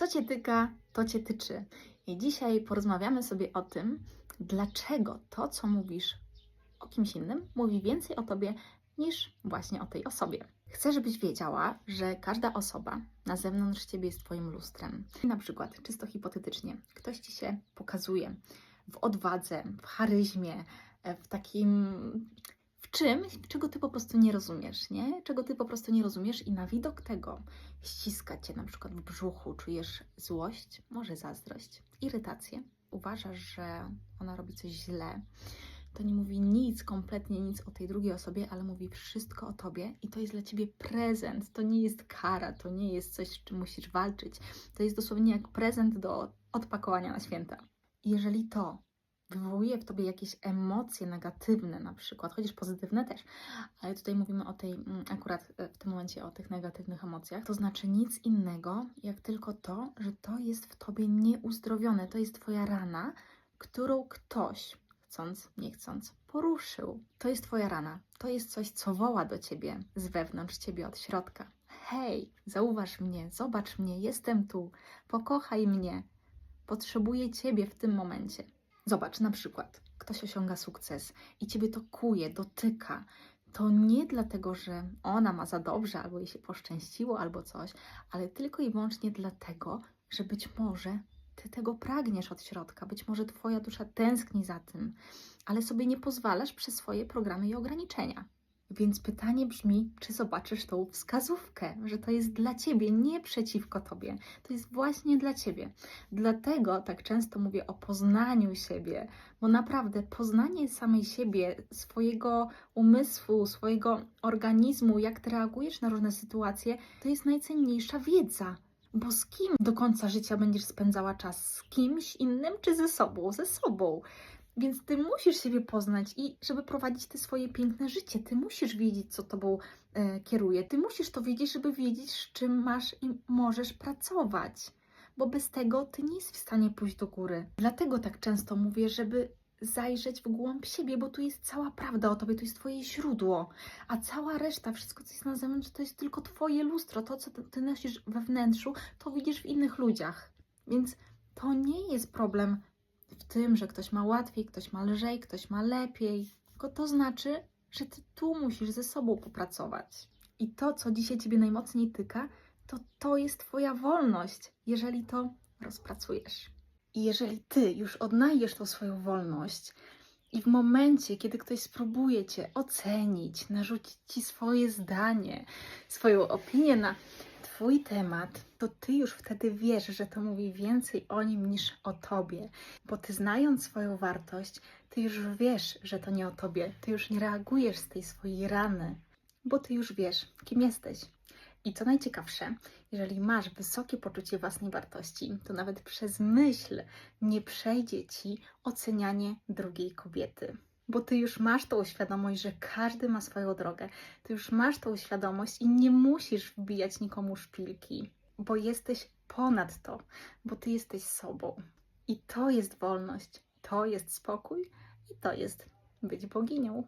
Co cię tyka, to cię tyczy. I dzisiaj porozmawiamy sobie o tym, dlaczego to, co mówisz o kimś innym, mówi więcej o tobie niż właśnie o tej osobie. Chcę, żebyś wiedziała, że każda osoba na zewnątrz ciebie jest twoim lustrem. Na przykład, czysto hipotetycznie, ktoś ci się pokazuje w odwadze, w charyzmie, w takim czymś, czego ty po prostu nie rozumiesz, nie? Czego ty po prostu nie rozumiesz i na widok tego ściska cię na przykład w brzuchu, czujesz złość, może zazdrość, irytację. Uważasz, że ona robi coś źle. To nie mówi nic, kompletnie nic o tej drugiej osobie, ale mówi wszystko o tobie i to jest dla ciebie prezent. To nie jest kara, to nie jest coś, z czym musisz walczyć. To jest dosłownie jak prezent do odpakowania na święta. Jeżeli to wywołuje w tobie jakieś emocje negatywne, na przykład, chociaż pozytywne też, ale tutaj mówimy o tej, mm, akurat e, w tym momencie o tych negatywnych emocjach, to znaczy nic innego, jak tylko to, że to jest w tobie nieuzdrowione, to jest twoja rana, którą ktoś, chcąc, nie chcąc, poruszył. To jest twoja rana, to jest coś, co woła do ciebie z wewnątrz ciebie, od środka. Hej, zauważ mnie, zobacz mnie, jestem tu, pokochaj mnie, potrzebuję ciebie w tym momencie. Zobacz, na przykład, ktoś osiąga sukces i ciebie to kuje, dotyka. To nie dlatego, że ona ma za dobrze, albo jej się poszczęściło, albo coś, ale tylko i wyłącznie dlatego, że być może ty tego pragniesz od środka, być może twoja dusza tęskni za tym, ale sobie nie pozwalasz przez swoje programy i ograniczenia. Więc pytanie brzmi, czy zobaczysz tą wskazówkę, że to jest dla ciebie, nie przeciwko tobie. To jest właśnie dla ciebie. Dlatego tak często mówię o poznaniu siebie, bo naprawdę poznanie samej siebie, swojego umysłu, swojego organizmu, jak ty reagujesz na różne sytuacje, to jest najcenniejsza wiedza. Bo z kim do końca życia będziesz spędzała czas? Z kimś innym czy ze sobą? Ze sobą. Więc ty musisz siebie poznać i żeby prowadzić te swoje piękne życie, ty musisz wiedzieć, co tobą e, kieruje. Ty musisz to wiedzieć, żeby wiedzieć, z czym masz i możesz pracować. Bo bez tego ty nie jesteś w stanie pójść do góry. Dlatego tak często mówię, żeby zajrzeć w głąb siebie, bo tu jest cała prawda o tobie, to jest twoje źródło, a cała reszta, wszystko co jest na zewnątrz, to jest tylko twoje lustro, to co ty nosisz we wnętrzu, to widzisz w innych ludziach. Więc to nie jest problem w tym, że ktoś ma łatwiej, ktoś ma lżej, ktoś ma lepiej, tylko to znaczy, że ty tu musisz ze sobą popracować. I to, co dzisiaj ciebie najmocniej tyka, to to jest twoja wolność, jeżeli to rozpracujesz. I jeżeli ty już odnajdziesz tą swoją wolność i w momencie, kiedy ktoś spróbuje cię ocenić, narzucić ci swoje zdanie, swoją opinię na twój temat, to ty już wtedy wiesz, że to mówi więcej o nim niż o tobie. Bo ty znając swoją wartość, ty już wiesz, że to nie o tobie. Ty już nie reagujesz z tej swojej rany, bo ty już wiesz, kim jesteś. I co najciekawsze, jeżeli masz wysokie poczucie własnej wartości, to nawet przez myśl nie przejdzie ci ocenianie drugiej kobiety. Bo ty już masz tą świadomość, że każdy ma swoją drogę. Ty już masz tą świadomość i nie musisz wbijać nikomu szpilki, bo jesteś ponad to, bo ty jesteś sobą. I to jest wolność, to jest spokój i to jest być boginią.